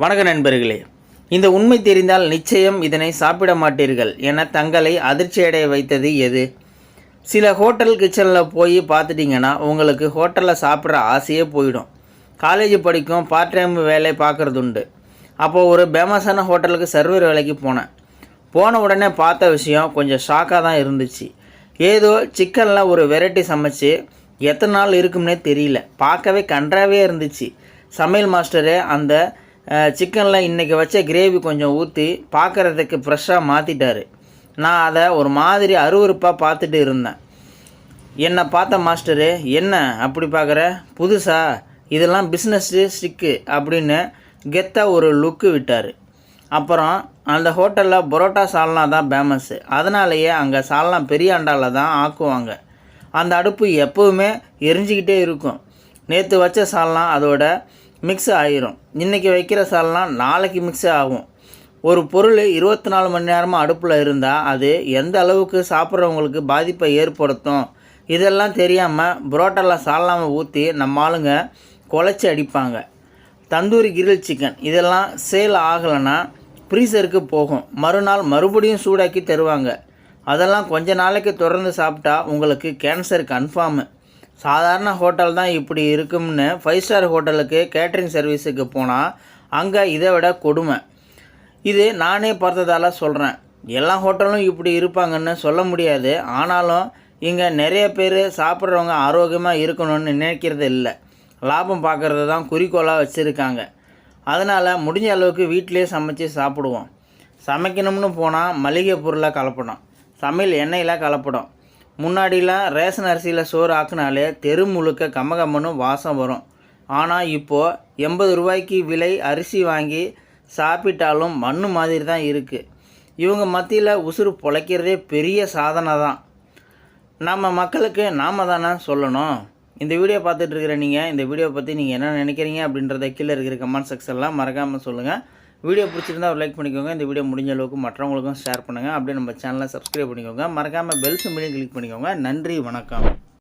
வணக்க நண்பர்களே இந்த உண்மை தெரிந்தால் நிச்சயம் இதனை சாப்பிட மாட்டீர்கள் என தங்களை அதிர்ச்சியடைய வைத்தது எது? சில ஹோட்டல் கிச்சனில் போய் பார்த்துட்டிங்கன்னா உங்களுக்கு ஹோட்டலில் சாப்பிட்ற ஆசையே போயிடும். காலேஜ் படிக்கும் பார்ட் டைம் வேலை பார்க்குறது உண்டு அப்போது ஒரு ஃபேமஸான ஹோட்டலுக்கு சர்வர் வேலைக்கு போனேன். போன உடனே பார்த்த விஷயம் கொஞ்சம் ஷாக்காக தான் இருந்துச்சு. ஏதோ சிக்கனில் ஒரு வெரைட்டி சமைச்சு எத்தனை நாள் இருக்கும்னே தெரியல. பார்க்கவே கன்றாவே இருந்துச்சு. சமையல் மாஸ்டரே அந்த சிக்கனில் இன்றைக்கி வச்ச கிரேவி கொஞ்சம் ஊற்றி பார்க்குறதுக்கு ஃப்ரெஷ்ஷாக மாற்றிட்டாரு நான் அதை ஒரு மாதிரி அருவருப்பாக பார்த்துட்டு இருந்தேன். என்னை பார்த்த மாஸ்டரு என்ன அப்படி பார்க்குற? புதுசா? இதெல்லாம் பிஸ்னஸ்ஸு ஸ்டிக்கு அப்படின்னு கெத்தாக ஒரு லுக்கு விட்டார். அப்புறம் அந்த ஹோட்டலில் பரோட்டா சால்னா தான் ஃபேமஸ்ஸு அதனாலேயே அங்கே சால்னா பெரிய அண்டாவில் தான் ஆக்குவாங்க. அந்த அடுப்பு எப்போவுமே எரிஞ்சிக்கிட்டே இருக்கும். நேற்று வச்ச சால்னா அதோட மிக்ஸ் ஆகிரும் இன்றைக்கி வைக்கிற சால்னால் நாளைக்கு மிக்ஸ் ஆகும். ஒரு பொருள் இருபத்தி நாலு மணி நேரமாக அடுப்பில் இருந்தால் அது எந்த அளவுக்கு சாப்பிட்றவங்களுக்கு பாதிப்பை ஏற்படுத்தும்? இதெல்லாம் தெரியாமல் புரோட்டாவில் சால்லாமல் ஊற்றி நம்ம ஆளுங்க குழச்சி அடிப்பாங்க. தந்தூரி கிரில் சிக்கன் இதெல்லாம் சேல் ஆகலைன்னா ஃப்ரீசருக்கு போகும். மறுநாள் மறுபடியும் சூடாக்கி தருவாங்க. அதெல்லாம் கொஞ்ச நாளைக்கு தொடர்ந்து சாப்பிட்டா உங்களுக்கு கேன்சர் கன்ஃபார்மு சாதாரண ஹோட்டல் தான் இப்படி இருக்கும்னு ஃபைவ் ஸ்டார் ஹோட்டலுக்கு கேட்ரிங் சர்வீஸுக்கு போனால் அங்கே இதை விட கொடுமை. இது நானே பார்த்ததால சொல்கிறேன் எல்லா ஹோட்டலும் இப்படி இருப்பாங்கன்னு சொல்ல முடியாது. ஆனாலும் இங்கே நிறைய பேர் சாப்பிட்றவங்க ஆரோக்கியமாக இருக்கணும்னு நினைக்கிறது இல்லை. லாபம் பார்க்குறது தான் குறிக்கோளாக வச்சுருக்காங்க. அதனால் முடிஞ்ச அளவுக்கு வீட்டிலே சமைச்சு சாப்பிடுவோம். சமைக்கணும்னு போனால் மளிகை பொருளை கலப்படம். சமையல் எண்ணெயில் கலப்படம். முன்னாடிலாம் ரேஷன் அரிசியில் சோறு ஆக்குனாலே தெரு முழுக்க கம்மகம்மனு வாசம் வரும். ஆனால் இப்போது எண்பது ரூபாய்க்கு விலை அரிசி வாங்கி சாப்பிட்டாலும் மண் மாதிரி தான் இருக்குது இவங்க மத்தியில் உசுறு பொழைக்கிறதே பெரிய சாதனை தான் நம்ம மக்களுக்கு நாம் தானே சொல்லணும். இந்த வீடியோ பார்த்துட்டு இருக்கிற நீங்கள் இந்த வீடியோ பற்றி நீங்கள் என்ன நினைக்கிறீங்க அப்படின்றத கீழே இருக்கிற கமெண்ட் செக்ஷன்லாம் மறக்காமல் சொல்லுங்கள் வீடியோ பிடிச்சிருந்தா ஒரு லைக் பண்ணிக்கோங்க. இந்த வீடியோ முடிஞ்ச அளவுக்கு மற்றவங்களுக்கும் ஷேர் பண்ணுங்கள் அப்படியே நம்ம சேனலை சப்ஸ்கிரைப் பண்ணிக்கோங்க. மறக்காமல் பெல் சிம்பிளையும் கிளிக் பண்ணிக்கோங்க. நன்றி வணக்கம்.